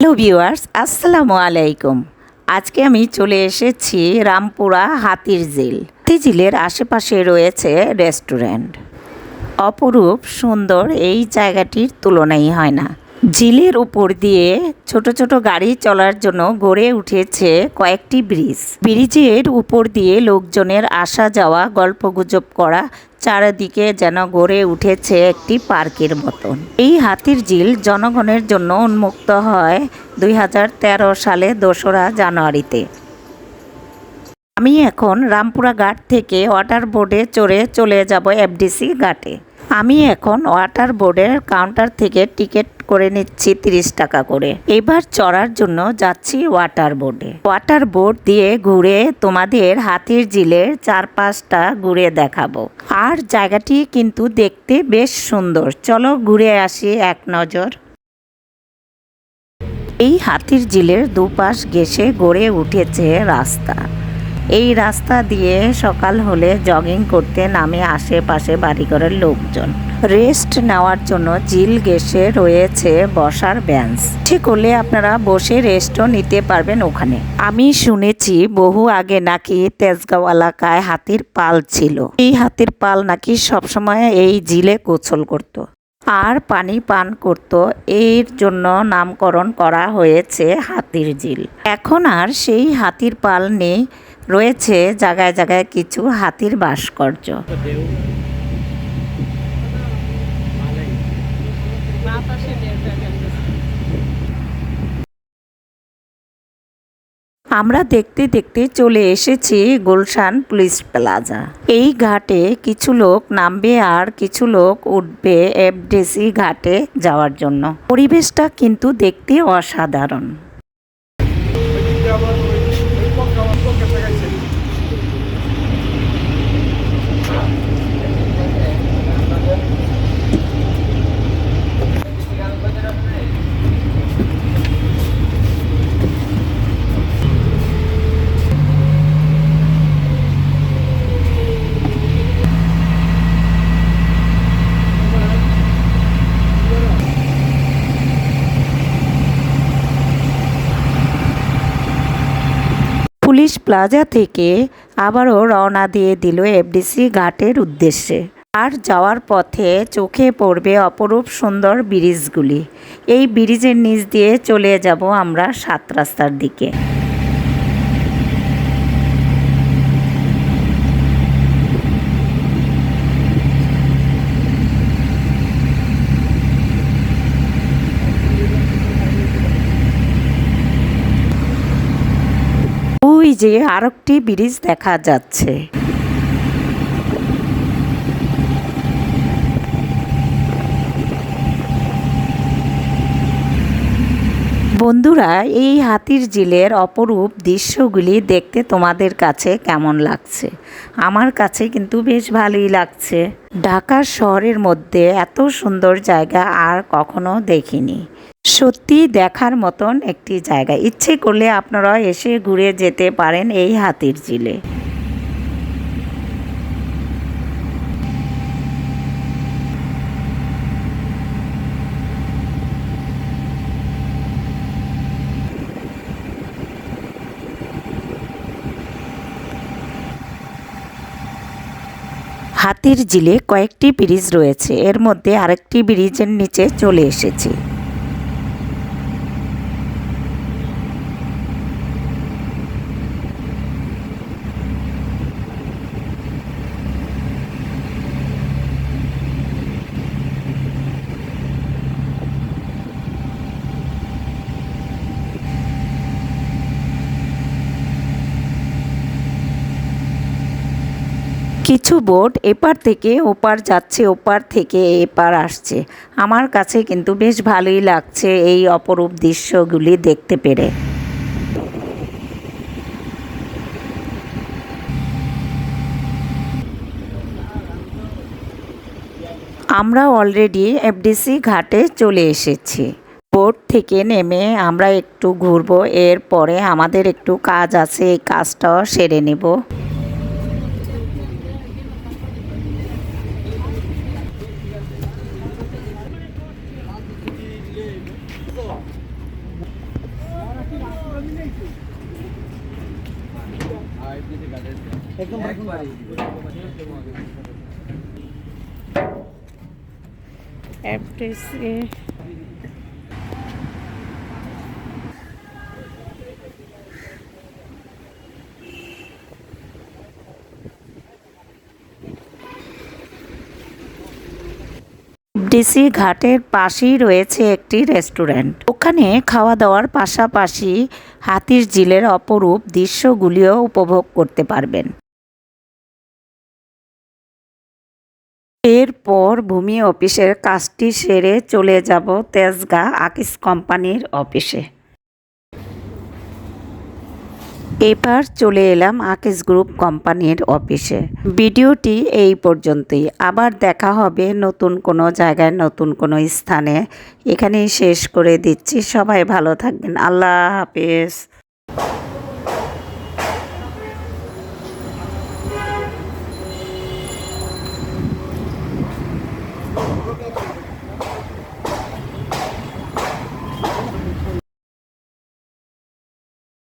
Hello viewers আসসালামু আলাইকুম আজকে আমি চলে এসেছি রামপুরা হাতির হাতির ঝিলের আশেপাশে রয়েছে রেস্টুরেন্ট। অপরূপ, সুন্দর এই জায়গাটির তুলনাই হয় না। ঝিলের উপর দিয়ে ছোট ছোট গাড়ি চলার জন্য গড়ে উঠেছে কয়েকটি ব্রিজ। ব্রিজের উপর দিয়ে লোকজনের আসা যাওয়া গল্পগুজব করা চারিদিকে যেন গড়ে উঠেছে একটি পার্কের মতন। এই হাতির ঝিল জনগণের জন্য উন্মুক্ত হয় দুই হাজার তেরো সালে দোসরা জানুয়ারিতে। আমি এখন রামপুরা ঘাট থেকে ওয়াটার বোর্ডে চড়ে চলে যাব এফডিসি ঘাটে। আমি এখন ওয়াটার বোর্ডের কাউন্টার থেকে টিকিট করে নিচ্ছি তিরিশ টাকা করে। এবার চড়ার জন্য যাচ্ছি ওয়াটার বোর্ডে। ওয়াটার বোর্ড দিয়ে ঘুরে তোমাদের হাতির ঝিলের চারপাশটা ঘুরে দেখাবো। আর জায়গাটি কিন্তু দেখতে বেশ সুন্দর। চলো ঘুরে আসি এক নজর। এই হাতির ঝিলের দুপাশ ঘেঁষে গড়ে উঠেছে রাস্তা। এই রাস্তা দিয়ে সকাল হলে জগিং করতে নামে আশেপাশে বাড়িঘরের লোকজন। রেস্ট নেওয়ার জন্য ঝিল গেসে রয়েছে বসার বেঞ্চ ঠিক হলে আপনারা বসে রেস্টও নিতে পারবেন ওখানে। আমি শুনেছি বহু আগে নাকি তেজগাঁও এলাকায় হাতির পাল ছিল। এই হাতির পাল নাকি সবসময় এই ঝিলে গোসল করতো। আর পানি পান করত। এর জন্য নামকরণ করা হয়েছে হাতির ঝিল এখন আর সেই হাতির পাল নেই। রয়েছে জায়গায় জায়গায় কিছু হাতির ভাস্কর্য। আমরা দেখতে দেখতে চলে এসেছি গুলশান পুলিশ প্লাজা। এই ঘাটে কিছু লোক নামবে আর কিছু লোক উঠবে এফডিসি ঘাটে যাওয়ার জন্য। পরিবেশটা কিন্তু দেখতে অসাধারণ। পুলিশ প্লাজা থেকে আবারও রওনা দিয়ে দিল এফডিসি ঘাটের উদ্দেশ্যে। আর যাওয়ার পথে চোখে পড়বে অপরূপ সুন্দর ব্রিজগুলি। এই ব্রিজের নিচ দিয়ে চলে যাব আমরা সাত রাস্তার দিকে। যে আরেকটি ব্রিজ দেখা যাচ্ছে। বন্ধুরা, এই হাতির ঝিলের অপরূপ দৃশ্যগুলি দেখতে তোমাদের কাছে কেমন লাগছে? আমার কাছে কিন্তু বেশ ভালোই লাগছে। ঢাকা শহরের মধ্যে এত সুন্দর জায়গা আর কখনো দেখিনি। সত্যি দেখার মতন একটি জায়গা। ইচ্ছে করলে আপনারা এসে ঘুরে যেতে পারেন এই হাতির ঝিলে হাতির জিলে কয়েকটি ব্রিজ রয়েছে। এর মধ্যে আরেকটি ব্রিজের নিচে চলে এসেছি। কিছু বোট এপার থেকে ওপার যাচ্ছে, ওপার থেকে এপার আসছে। আমার কাছে কিন্তু বেশ ভালোই লাগছে এই অপরূপ দৃশ্যগুলি দেখতে পেরে। আমরা অলরেডি এফডিসি ঘাটে চলে এসেছি। বোট থেকে নেমে আমরা একটু ঘুরবো, এরপরে আমাদের একটু কাজ আছে, এই কাজটাও সেরে নেব। একদম ডিসি ঘাটের পাশেই রয়েছে একটি রেস্টুরেন্ট। ওখানে খাওয়া দাওয়ার পাশাপাশি হাতির ঝিলের অপরূপ দৃশ্যগুলিও উপভোগ করতে পারবেন। এরপর ভূমি অফিসের কাজটি সেরে চলে যাব তেজগা আকিস কোম্পানির অফিসে। এবার চলে এলাম আকিস গ্রুপ কোম্পানির অফিসে। ভিডিওটি এই পর্যন্তই। আবার দেখা হবে নতুন কোনো জায়গায়, নতুন কোনো স্থানে। এখানেই শেষ করে দিচ্ছি। সবাই ভালো থাকবেন। আল্লাহ হাফেজ।